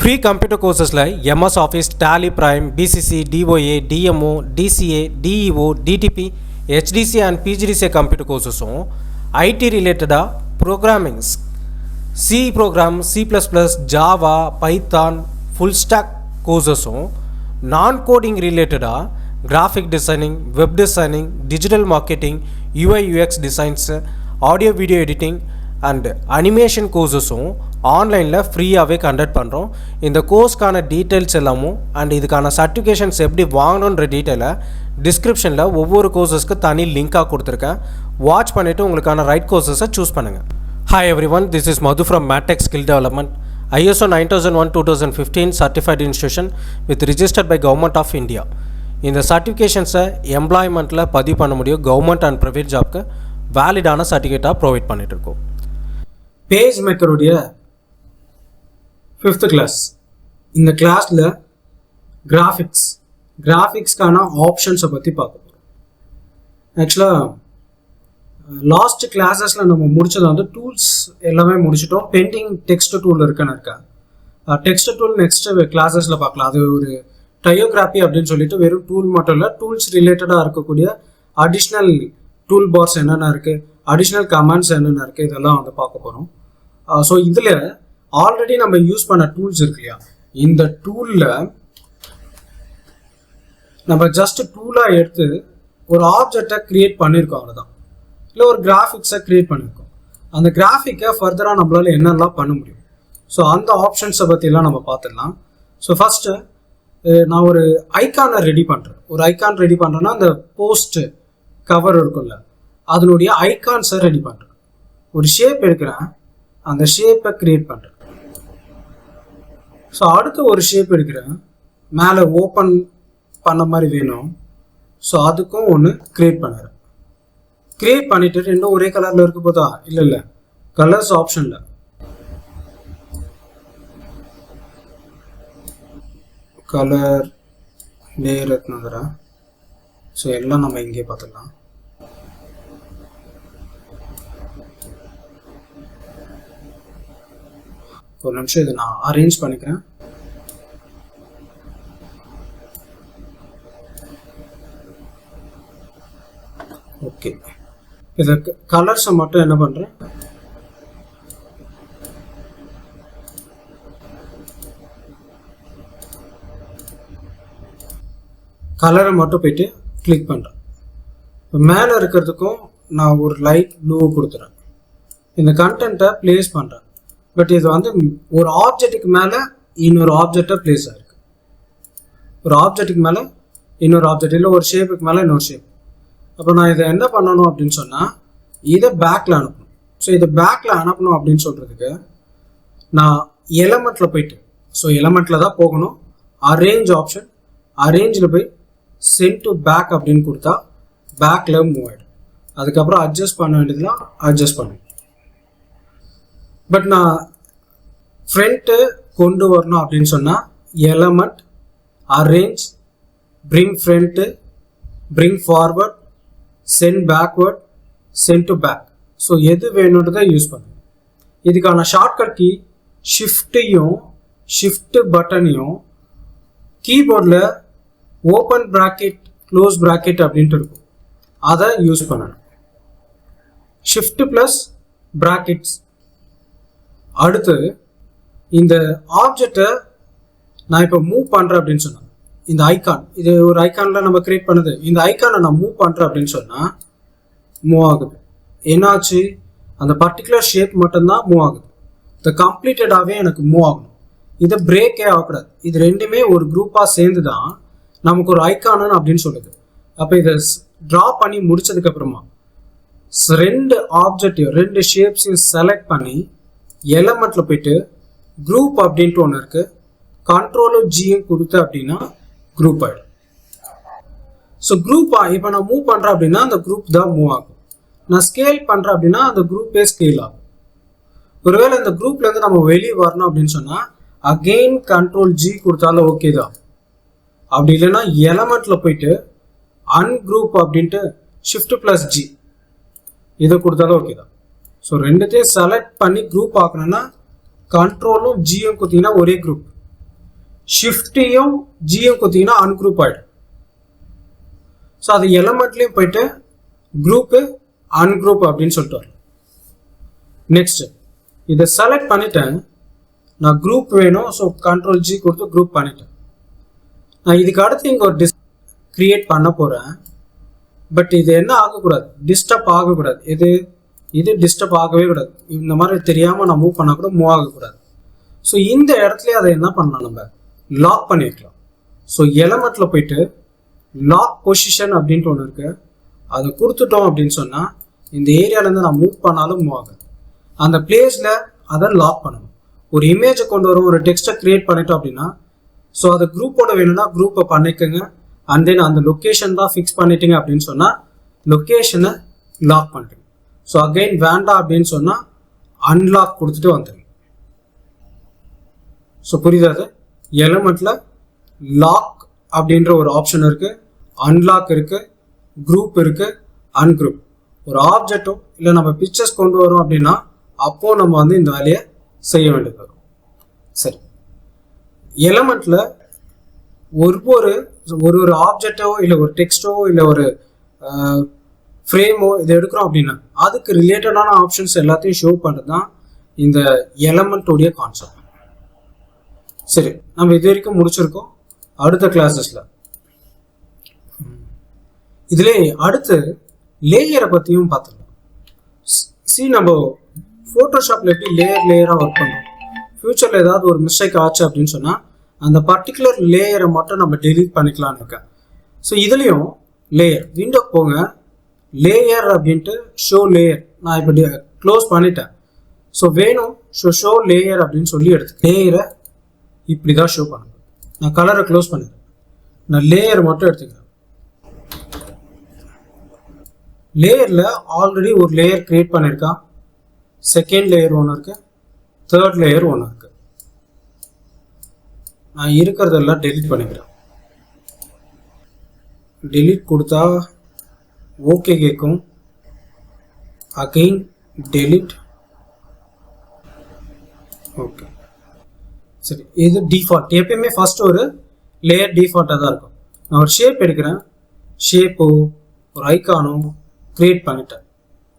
Free computer కోర్సెస్లో MS Office Tally Prime BCC DOA DMO DCA DEO DTP HDC and PGDCA computer courses IT రిలేటెడా programmings C program C plus plus Java Python full stack courses non coding రిలేటెడా graphic designing web designing digital marketing UI UX designs audio video editing and animation கோர்சஸும் ஆன்லைனில் ஃப்ரீயாகவே conduct பண்ணுறோம் இந்த கோர்ஸ்க்கான details எல்லாமும் and இதுக்கான certifications எப்படி வாங்கணுன்ற டீட்டெயிலை டிஸ்கிரிப்ஷனில் ஒவ்வொரு கோர்சஸ்க்கு தனி லிங்காக கொடுத்துருக்கேன். வாட்ச் பண்ணிவிட்டு உங்களுக்கான ரைட் கோர்சஸை சூஸ் பண்ணுங்கள் hi everyone this is Madhu from Mattech skill development ISO nine thousand one two thousand fifteen certified institution with registered by government of India இந்த சர்டிஃபிகேஷன்ஸை எம்ப்ளாய்மெண்ட்டில் பதிவு பண்ண முடியும். கவர்மெண்ட் அண்ட் ப்ரைவேட் ஜாப்க்கு வேலிடான சர்டிஃபிகேட்டாக ப்ரொவைட் பண்ணிகிட்ருக்கோம் இருக்கோம். பேஜ் மேக்கருடைய ஃபிஃப்த் கிளாஸ் இந்த கிளாஸில் கிராஃபிக்ஸ் கிராஃபிக்ஸ்க்கான ஆப்ஷன்ஸை பற்றி பார்க்க போகிறோம் ஆக்சுவலாக லாஸ்ட் கிளாஸஸில் நம்ம முடித்ததை வந்து டூல்ஸ் எல்லாமே முடிச்சிட்டோம். பெயிண்டிங் டெக்ஸ்ட் டூல் இருக்குன்னு இருக்கா? டெக்ஸ்ட் டூல் நெக்ஸ்ட் கிளாஸஸில் பார்க்கலாம். அது ஒரு டயோகிராஃபி அப்படின்னு சொல்லிட்டு வெறும் டூல் மட்டும் இல்லை டூல்ஸ் ரிலேட்டடாக இருக்கக்கூடிய அடிஷ்னல் டூல் பார்ஸ் என்னென்ன இருக்குது அடிஷ்னல் கமெண்ட்ஸ் என்னென்ன இருக்குது இதெல்லாம் வந்து பார்க்க போகிறோம் ஸோ இதில் ஆல்ரெடி நம்ம யூஸ் பண்ண டூல்ஸ் இருக்கு இல்லையா? இந்த டூலில் நம்ம ஜஸ்ட் டூலாக எடுத்து ஒரு ஆப்ஜெக்டை க்ரியேட் பண்ணியிருக்கோம் அவ்வளோதான் இல்லை ஒரு கிராஃபிக்ஸை க்ரியேட் பண்ணியிருக்கோம் அந்த கிராஃபிக்கை ஃபர்தராக நம்மளால என்னெல்லாம் பண்ண முடியும்? ஸோ அந்த ஆப்ஷன்ஸை பற்றிலாம் நம்ம பார்த்துடலாம். ஸோ ஃபஸ்ட்டு நான் ஒரு ஐக்கானை ரெடி பண்ணுறேன் ஒரு ஐக்கான் ரெடி பண்ணுறேன்னா அந்த போஸ்ட்டு கவர் இருக்கும்ல. அதனுடைய ஐகான்ஸை ரெடி பண்ணுறேன் ஒரு ஷேப் எடுக்கிறேன். அந்த ஷேப்பை க்ரியேட் பண்ணுறேன் ஸோ அடுத்து ஒரு ஷேப் எடுக்கிறேன். மேலே ஓப்பன் பண்ண மாதிரி வேணும். ஸோ அதுக்கும் ஒன்று க்ரியேட் பண்ணுறேன். க்ரியேட் பண்ணிவிட்டு ரெண்டும் ஒரே கலரில் இருக்க போதா? இல்லை இல்லை. கலர்ஸ் ஆப்ஷனில் கலர் லேயர் ஸோ எல்லாம் நம்ம இங்கே பார்த்துக்கலாம் ஒரு நிமிஷம் இதை நான் அரேஞ்ச் பண்ணிக்கிறேன். ஓகே இதை கலர்ஸை மட்டும் என்ன பண்ணுறேன் கலரை மட்டும் போயிட்டு கிளிக் பண்ணுறேன் இப்போ மேலே இருக்கிறதுக்கும் நான் ஒரு லைட் ப்ளூ கொடுத்துறேன். இந்த கண்டென்ட்டை ப்ளேஸ் பண்ணுறேன் பட் இது வந்து ஒரு ஆப்ஜெக்ட்டுக்கு மேலே இன்னொரு ஆப்ஜெக்டாக ப்ளேஸ் ஆகிருக்கு ஒரு ஆப்ஜெக்ட்டுக்கு மேலே இன்னொரு ஆப்ஜெக்ட் இல்லை ஒரு ஷேப்புக்கு மேலே இன்னொரு ஷேப் அப்போ நான் இதை என்ன பண்ணணும் அப்படின்னு சொன்னால் இதை பேக்கில் அனுப்பணும். ஸோ இதை பேக்கில் அனுப்பணும் அப்படின்னு சொல்கிறதுக்கு நான் எலமெண்ட்டில் போயிட்டு ஸோ எலமெண்ட்டில் தான் போகணும். அரேஞ்ச் ஆப்ஷன் அரேஞ்சில் போய் சென்ட் டு பேக் அப்படின்னு கொடுத்தா பேக்கில் மூவ் ஆகிடும் அதுக்கப்புறம் அட்ஜஸ்ட் பண்ண வேண்டியதுலாம் அட்ஜஸ்ட் பண்ணும் பட் நான் ஃப்ரண்ட்டு கொண்டு வரணும் அப்படின்னு சொன்னால் element arrange bring front bring forward send backward send to back so எது வேணுன்றதை யூஸ் பண்ணுங்க. இதுக்கான ஷார்ட்கட் கீ ஷிஃப்ட்டையும் ஷிஃப்ட்டு பட்டனையும் கீபோர்டில் ஓப்பன் ப்ராக்கெட் க்ளோஸ் ப்ராக்கெட் அப்படின்ட்டு இருக்கும். அதை யூஸ் பண்ணணும். ஷிஃப்ட் ப்ளஸ் ப்ராக்கெட்ஸ் அடுத்து இந்த ஆப்ஜெக்டை நான் இப்போ மூவ் பண்ணுறேன் அப்படின்னு சொன்னேன் இந்த ஐக்கான் இது ஒரு ஐக்கானில் நம்ம கிரியேட் பண்ணுது. இந்த ஐக்கானை நான் மூவ் பண்ணுறேன் அப்படின்னு சொன்னால் மூவ் ஆகுது. என்னாச்சு? அந்த பர்டிகுலர் ஷேப் மட்டும்தான் மூவ் ஆகுது. இந்த கம்ப்ளீட்டடாகவே எனக்கு மூவ் ஆகணும். இதை பிரேக்கே ஆகக்கூடாது. இது ரெண்டுமே ஒரு குரூப்பாக சேர்ந்து தான் நமக்கு ஒரு ஐக்கானு அப்படின்னு சொல்லுது. அப்போ இதை ட்ரா பண்ணி முடிச்சதுக்கப்புறமா ரெண்டு ஆப்ஜெக்டையும் ரெண்டு ஷேப்ஸையும் செலக்ட் பண்ணி எலமெண்ட்டில் போயிட்டு குரூப் அப்படின்ட்டு ஒன்று இருக்குது கண்ட்ரோலும் ஜியும் கொடுத்து அப்படின்னா குரூப் ஆகிடும் ஸோ குரூப்பா இப்போ நான் மூவ் பண்ணுறேன் அப்படின்னா அந்த குரூப் தான் மூவ் ஆகும். நான் ஸ்கேல் பண்ணுறேன் அப்படின்னா அந்த குரூப்பே ஸ்கேல் ஆகும். ஒருவேளை இந்த குரூப்லேருந்து நம்ம வெளியே வரணும் அப்படின்னு சொன்னால் அகெயின் கண்ட்ரோல் ஜி கொடுத்தாலும் ஓகே தான். அப்படி இல்லைன்னா எலமெண்ட்டில் போயிட்டு அன்குரூப் அப்படின்ட்டு ஷிஃப்ட் ப்ளஸ் ஜி இதை கொடுத்தாலும் ஓகே தான். ஸோ ரெண்டுத்தையும் செலக்ட் பண்ணி குரூப் ஆக்கணும்னா கண்ட்ரோலும் ஜியும் கொடுத்தீங்கன்னா ஒரே குரூப் ஷிஃப்டியும் ஜியும் குத்திங்கன்னா அன்குரூப் ஆகிடும் ஸோ அது எலமெண்ட்லேயும் போயிட்டு குரூப்பு அன்குரூப் அப்படின்னு சொல்லிட்டு வரும் நெக்ஸ்ட் இதை செலக்ட் பண்ணிட்டேன். நான் குரூப் வேணும் ஸோ கண்ட்ரோல் ஜி கொடுத்து குரூப் பண்ணிட்டேன். நான் இதுக்கு அடுத்து இங்கே ஒரு டிஸ் கிரியேட் பண்ண போகிறேன் பட் இது என்ன ஆகக்கூடாது? டிஸ்டர்ப் ஆகக்கூடாது. இது இது டிஸ்டர்ப் ஆகவே கூடாது. இந்த மாதிரி தெரியாமல் நான் மூவ் பண்ணால் கூட மூவ் ஆகக்கூடாது ஸோ இந்த இடத்துல அதை என்ன பண்ணலாம் நம்ம? லாக் பண்ணி வைக்கலாம் ஸோ எலமெண்ட்டில் போயிட்டு லாக் பொசிஷன் அப்படின்ட்டு ஒன்று இருக்குது அதை கொடுத்துட்டோம் அப்படின்னு சொன்னால் இந்த ஏரியாலேருந்து நான் மூவ் பண்ணாலும் மூவ் ஆகாது. அந்த பிளேஸில் அதை லாக் பண்ணணும். ஒரு இமேஜை கொண்டு வரும் ஒரு டெக்ஸ்ட்டை க்ரியேட் பண்ணிட்டோம் அப்படின்னா ஸோ அது குரூப்போட வேணும்னா குரூப்பை பண்ணிக்கோங்க. அண்ட் தென் அந்த லொக்கேஷன் தான் ஃபிக்ஸ் பண்ணிட்டீங்க அப்படின்னு சொன்னால் லொக்கேஷனை லாக் பண்ணுறேன் ஸோ அகைன் வேண்டாம் அப்படின்னு சொன்னால் அன்லாக் கொடுத்துட்டு வந்துடுங்க ஸோ புரியுதா அது? எலமெண்ட்டில் லாக் அப்படின்ற ஒரு ஆப்ஷன் இருக்குது அன்லாக் இருக்குது குரூப் இருக்குது அன்குரூப் ஒரு ஆப்ஜெக்ட்டோ இல்லை நம்ம பிக்சர்ஸ் கொண்டு வரோம் அப்படின்னா அப்போ நம்ம வந்து இந்த வேலையை செய்ய வேண்டியது வரும். சரி. எலமெண்ட்டில் ஒரு ஒரு ஒரு ஒரு ஆப்ஜெக்டோ இல்லை ஒரு டெக்ஸ்டோ இல்லை ஒரு ஃப்ரேமோ இதை எடுக்கிறோம் அப்படின்னா அதுக்கு ரிலேட்டடான ஆப்ஷன்ஸ் எல்லாத்தையும் ஷோ பண்ணுறது தான் இந்த எலமெண்ட்டோடைய கான்செப்ட் சரி நம்ம இது வரைக்கும் முடிச்சிருக்கோம். அடுத்த கிளாஸஸில் இதிலே அடுத்து லேயரை பற்றியும் பார்த்துக்கலாம். சி நம்ம ஃபோட்டோஷாப்பில் எப்படி லேயர் லேயராக ஒர்க் பண்ணுறோம் ஃப்யூச்சரில் ஏதாவது ஒரு மிஸ்டேக் ஆச்சு அப்படின்னு சொன்னால் அந்த பர்டிகுலர் லேயரை மட்டும் நம்ம டெலீட் பண்ணிக்கலான்னு இருக்கேன். ஸோ இதுலேயும் லேயர் விண்டோ போங்க. லேயர் அப்படின்ட்டு ஷோ லேயர் நான் இப்போ க்ளோஸ் பண்ணிட்டேன். ஸோ வேணும் ஷோ ஷோ லேயர் அப்படின்னு சொல்லி எடுத்து லேயரை இப்படி தான் ஷோ பண்ணுங்க நான் கலரை க்ளோஸ் பண்ணிடுறேன். நான் லேயர் மட்டும் எடுத்துக்கிறேன். லேயரில் ஆல்ரெடி ஒரு லேயர் க்ரியேட் பண்ணியிருக்கான். செகண்ட் லேயர் ஒன்று இருக்கு. தேர்ட் லேயர் ஒன்று இருக்கு. நான் இருக்கிறதெல்லாம் டெலிட் பண்ணிக்கிறேன். டெலிட் கொடுத்தா ஓகே கேட்கும் அகெயின் டெலிட் ஓகே சரி இது டிஃபால்ட் எப்பயுமே ஃபர்ஸ்ட் ஒரு லேயர் டிஃபால்ட்டாக தான் இருக்கும். நான் ஒரு ஷேப் எடுக்கிறேன். ஷேப்போ ஒரு ஐக்கானோ க்ரியேட் பண்ணிட்டேன்.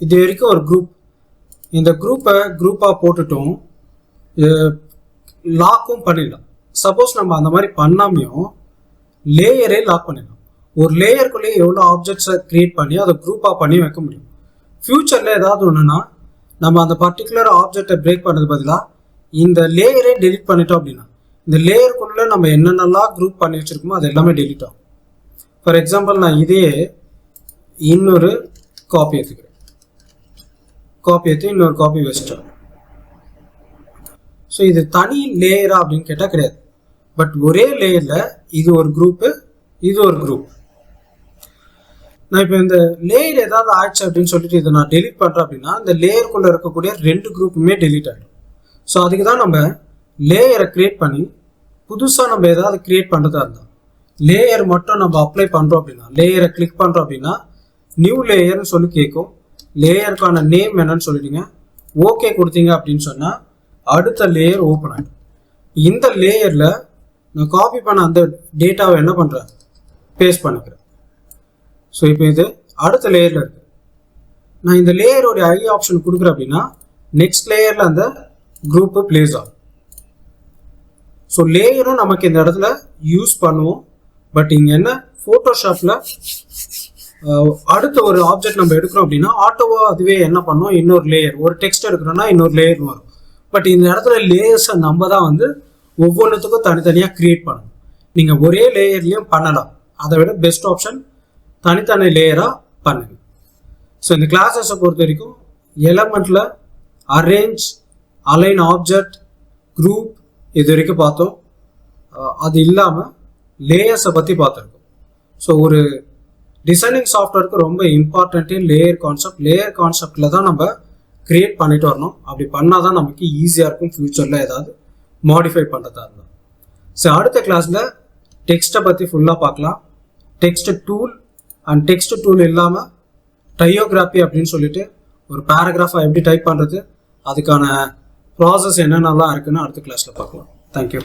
இது வரைக்கும் ஒரு குரூப் இந்த குரூப்பை குரூப்பாக போட்டுட்டும். லாக்கும் பண்ணிடலாம். சப்போஸ் நம்ம அந்த மாதிரி பண்ணாமையும் லேயரே லாக் பண்ணிடலாம். ஒரு லேயருக்குள்ளேயே எவ்வளோ ஆப்ஜெக்ட்ஸை க்ரியேட் பண்ணி அதை குரூப்பாக பண்ணி வைக்க முடியும். ஃப்யூச்சரில் ஏதாவது ஒன்றுனா நம்ம அந்த பர்டிகுலர் ஆப்ஜெக்டை பிரேக் பண்ணுறது பதிலாக இந்த லேயரே டெலிட் பண்ணிட்டோம் அப்படின்னா இந்த லேயருக்குள்ளே நம்ம என்னென்னலாம் குரூப் பண்ணி வச்சுருக்கோமோ அது எல்லாமே டெலிட் ஆகும். ஃபார் எக்ஸாம்பிள் நான் இதே இன்னொரு காப்பி எடுத்துக்கிறேன். காப்பி எடுத்து இன்னொரு காப்பி வச்சுட்டோம் ஸோ இது தனி லேயரா அப்படின்னு கேட்டால் கிடையாது. பட் ஒரே லேயரில் இது ஒரு குரூப்பு இது ஒரு குரூப் நான் இப்போ இந்த லேயர் ஏதாவது ஆயிடுச்சு அப்படின்னு சொல்லிட்டு இதை நான் டெலிட் பண்ணுறேன் அப்படின்னா இந்த லேயருக்குள்ளே இருக்கக்கூடிய ரெண்டு குரூப்புமே டெலிட் ஆகிடும் ஸோ அதுக்கு தான் நம்ம லேயரை க்ரியேட் பண்ணி புதுசாக நம்ம ஏதாவது க்ரியேட் பண்ணுறதா இருந்தால் லேயர் மட்டும் நம்ம அப்ளை பண்ணுறோம் அப்படின்னா லேயரை கிளிக் பண்ணுறோம் அப்படின்னா நியூ லேயர்னு சொல்லி கேட்கும். லேயருக்கான நேம் என்னன்னு சொல்லிட்டீங்க ஓகே கொடுத்தீங்க அப்படின்னு சொன்னால் அடுத்த லேயர் ஓப்பன் ஆகிடும் இந்த லேயரில் நான் காப்பி பண்ண அந்த டேட்டாவை என்ன பண்ணுறேன் பேஸ்ட் பண்ணிக்கிறேன். ஸோ இப்போ இது அடுத்த லேயரில் இருக்குது நான் இந்த லேயரோடைய ஐ ஆப்ஷன் கொடுக்குறேன் அப்படின்னா நெக்ஸ்ட் லேயரில் அந்த குரூப்பு பிளேஸ் ஆகும் ஸோ லேயரும் நமக்கு இந்த இடத்துல யூஸ் பண்ணுவோம் பட் இங்கே என்ன? ஃபோட்டோஷாப்பில் அடுத்த ஒரு ஆப்ஜெக்ட் நம்ம எடுக்கிறோம் அப்படின்னா ஆட்டோவாக அதுவே என்ன பண்ணோம்? இன்னொரு லேயர் ஒரு டெக்ஸ்ட் எடுக்கிறோன்னா இன்னொரு லேயர் வரும். பட் இந்த இடத்துல லேயர்ஸை நம்ம தான் வந்து ஒவ்வொன்றுத்துக்கும் தனித்தனியாக க்ரியேட் பண்ணணும். நீங்கள் ஒரே லேயர்லேயும் பண்ணலாம். அதை விட பெஸ்ட் ஆப்ஷன் தனித்தனி லேயராக பண்ணுங்க. ஸோ இந்த கிளாஸஸை பொறுத்த வரைக்கும் எலமெண்ட்டில் அரேஞ்ச் அலைன் ஆப்ஜெக்ட் குரூப் இது வரைக்கும் பார்த்தோம். அது இல்லாமல் லேயர்ஸை பற்றி பார்த்துருக்கோம். ஸோ ஒரு டிசைனிங் சாஃப்ட்வேருக்கு ரொம்ப இம்பார்ட்டண்ட்டே லேயர் கான்செப்ட் லேயர் கான்செப்டில் தான் நம்ம க்ரியேட் பண்ணிட்டு வரணும். அப்படி பண்ணால் தான் நமக்கு ஈஸியாக இருக்கும். ஃப்யூச்சரில் ஏதாவது மாடிஃபை பண்ணுறதா இருந்தால் ஸோ அடுத்த கிளாஸில் டெக்ஸ்ட்டை பற்றி ஃபுல்லாக பார்க்கலாம். Text tool and text tool இல்லாமல் டையோகிராஃபி அப்படின்னு சொல்லிட்டு ஒரு பேராகிராஃபை எப்படி டைப் பண்ணுறது அதுக்கான ப்ராசஸ் என்னென்னலாம் இருக்குன்னு அடுத்த கிளாஸில் பார்க்கலாம். தேங்க்யூ